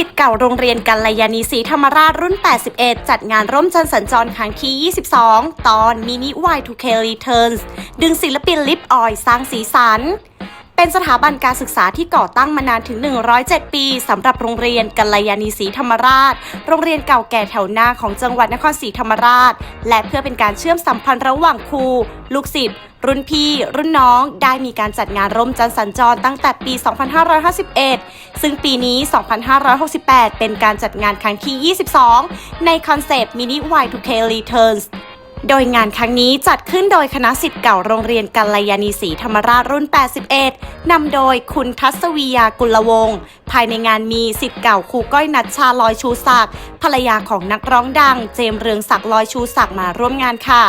ิทธิ์เก่าโรงเรียนกัลยาณีศรีธรรมราชรุ่น 81 จัดงานร่วมจันทร์สัญจรครั้งที่ 22 ตอนมินิ Y2K Returns ดึงศิลปินลิปออยสร้างสีสัน เป็นสถาบันการศึกษาที่ก่อตั้งมานานถึง 107 ปีสำหรับโรงเรียนกัลยาณีศรีธรรมราช โรงเรียนเก่าแก่แถวหน้าของจังหวัดนครศรีธรรมราช และเพื่อเป็นการเชื่อมสัมพันธ์ระหว่างครู ลูกศิษย์รุ่นพี่ รุ่นน้องได้มีการจัดงานร่มจันทร์สัญจรตั้งแต่ปี 2551 ซึ่งปีนี้ 2568 เป็นการจัดงานครั้งที่ 22 ในคอนเซปต์ Mini Y2K Returns โดยงานครั้งนี้จัดขึ้นโดยคณะสิทธิ์เก่าโรงเรียนกัลยาณีศรีธรรมราชรุ่น 81 นำโดยคุณทัศวียากุลวงศ์ภายในงานมีสิทธิ์เก่าครูก้อยนัชชาลอยชูศักดิ์ภรรยาของนักร้องดัง เจมเรืองศักดิ์ลอยชูศักดิ์มาร่วมงานค่ะ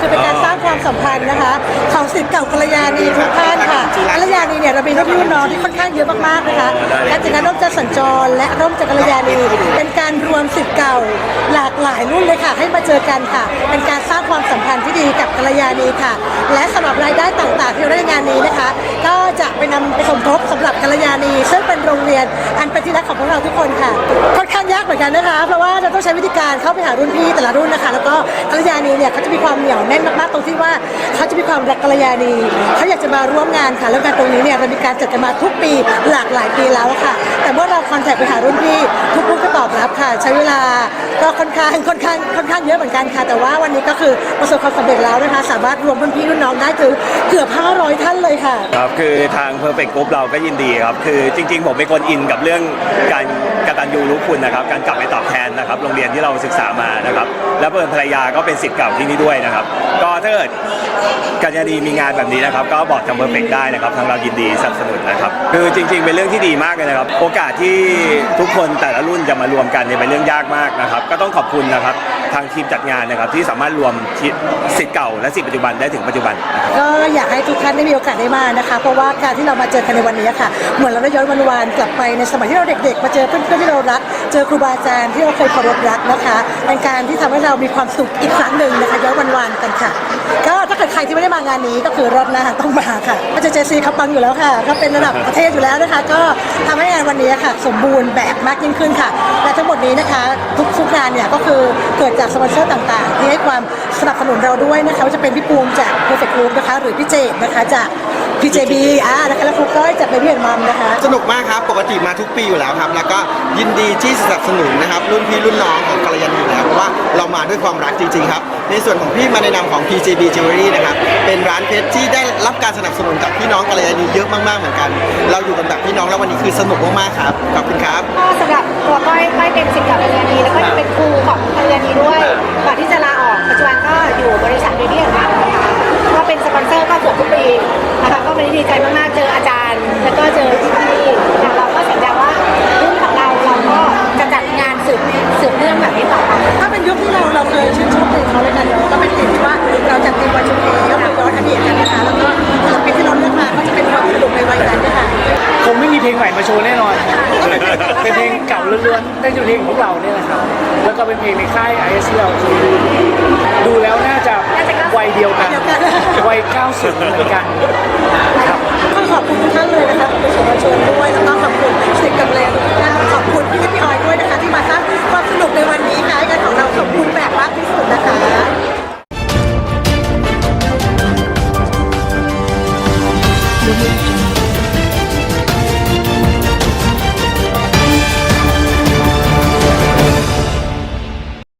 นี้นะคะคือเป็นการสร้างความสัมพันธ์นะคะของศิษย์เก่ากัลยาณีทุกท่านค่ะกัลยาณีเนี่ยเรามีรุ่นพี่รุ่นน้องที่ค่อนข้างเยอะมากๆนะคะและจัดงานร่วมจะสัญจรและร่วมใจกัลยาณีเป็นการรวมศิษย์เก่าหลากหลายรุ่นเลยค่ะ ให้มาเจอกันค่ะ เป็นการสร้างความสัมพันธ์ ยาณีค่ะ และสำหรับรายได้ต่างๆที่ราได้งานนี้นะคะ ก็จะไปนำไปสมทบสำหรับกัลยาณีซึ่งเป็นโรงเรียนอันเป็นที่รักของพวกเราทุกคนค่ะ ค่อนข้างยากเหมือนกันนะคะ เพราะว่าเราต้องใช้วิธีการเข้าไปหารุ่นพี่แต่ละรุ่นนะคะ แล้วก็กัลยาณีเนี่ยเขาจะมีความเหนียวแน่นมากๆตรงที่ว่าเขาจะมีความรักกัลยาณีเขาอยากจะมาร่วมงานค่ะ แล้วงานตรงนี้เนี่ยเรามีการจัดกันมาทุกปีหลากหลายปีแล้วค่ะ แต่เมื่อเราคอนแทคไปหารุ่นพี่ทุก อบรับค่ะ ใช้เวลาก็ค่อนข้างค่อนข้างค่อนข้างเยอะเหมือนกันค่ะ แต่ว่าวันนี้ก็คือประสบความสำเร็จแล้วนะคะ สามารถรวมรุ่นพี่รุ่นน้องได้ถึงเกือบ 500 ท่านเลยค่ะ ครับคือทาง Perfect Group เราก็ยินดีครับ คือจริง ๆ ผมเป็นคนอินกับเรื่องการกตัญญูรู้คุณนะครับ การกลับไปตอบแทน นะครับโรงเรียนที่เราศึกษามานะครับ แล้วเพื่อนภรรยาก็เป็นสิทธิ์เก่าที่นี่ด้วยนะครับ ก็ถ้าเกิดกัญญาดีมีงานแบบนี้นะครับ ก็บอกทาง Perfect ได้นะครับทางเรายินดีสนับสนุนนะครับ คือจริง ๆ เป็นเรื่องที่ดีมากเลยนะครับ โอกาสที่ทุกคนแต่ละรุ่นจะมารวมกันเนี่ยเป็นเรื่องยากมากนะครับ ก็ต้องขอบคุณนะครับ ทางทีมจัดงานนะครับ ที่สามารถรวมสิทธิ์เก่าและสิทธิ์ปัจจุบันได้ถึงปัจจุบันก็อยากให้ทุกท่านได้มีโอกาสได้มานะคะ เพราะว่าการที่เรามาเจอกันในวันนี้ค่ะ เหมือนเราได้ย้อนวันวานกลับไปในสมัยที่เราเด็กๆ มาเจอเพื่อนๆที่เรารัก เจอครูบาอาจารย์ที่เราเคยเคารพรักนะคะเป็นการที่ทำให้เรามีความสุขอีกครั้งหนึ่งนะคะย้อนวันวานกันค่ะ ก็ถ้าเกิดใครที่ไม่ได้มางานนี้ก็คือรถนะคะต้องมาค่ะก็จะเจซีเขาปังอยู่แล้วค่ะเขาเป็นระดับประเทศอยู่แล้วนะคะ ก็ทำให้งานวันนี้ค่ะ สมบูรณ์แบบมากยิ่งขึ้นค่ะ และทั้งหมดนี้นะคะ ทุกทุกงานเนี่ยก็คือเกิดจากสปอนเซอร์ต่างๆ ที่ให้ความสนับสนุนเราด้วยนะคะว่าจะเป็นพี่ปูมจาก Perfect Group นะคะ หรือพี่เจดนะคะจาก PJB อ่านะคะและครูก้อยจาก Baby and Mom นะคะ สนุกมากครับ ปกติมาทุกปีอยู่แล้วครับ แล้วก็ยินดีที่สนับสนุนนะครับ รุ่นพี่รุ่นน้องของกัลยาณีอยู่แล้วเพราะว่าเรามาด้วยความรักจริงๆครับ ในส่วนของพี่มาในนามของ PJB Jewelry นะครับ เป็นร้านเพชรที่ได้รับการสนับสนุนจากพี่น้องกัลยาณีเยอะมากๆเหมือนกัน เราอยู่กันแบบพี่น้องแล้ววันนี้คือสนุกมากๆครับ ขอบคุณครับ ก็สำหรับตัวก้อยก้อยเป็นสิทธิ์เก่าเรียนนีแล้วก็ยังเป็นครูข องเรียนนีด้วยก่อนที่จะลาออกปัจจุบันก็อยู่บริษัทเรดี้ค่ะนะคะก็เป็นสปอนเซอร์ก็เกือบทุกปีนะคะก็วันนี้ดีใจมากๆเจออาจารย์ แล้วก็เจอพี่ๆค่ะเราก็สัญญาว่ารุ่นของเราเราก็จะจัดงานสืบสืบเนื่องแบบนี้ต่อไปถ้าเป็นยุคที่เราเราเคยชื่นชอบเพลงเขาเลยค่ะเดี๋ยวก็เป็นเพลงที่ว่าเราจัดเต็มวันชุมเพลก็คือย้อนอดีตกันนะคะแล้วก็ศิลปินที่เราเลือกมาก็จะเป็นความสนุกในวัยนั้นนะคะคงไม่มีเพลงใหม่มาโชว์แน่นอน ลงเก่าล้วนๆได้จากเพลงของพวกเราเนี่ยนะครับ แล้วก็เป็นเพลงในค่าย i อ c เราดูแล้วน่าจะวัยเดียวกันวัย90เหมือนกัน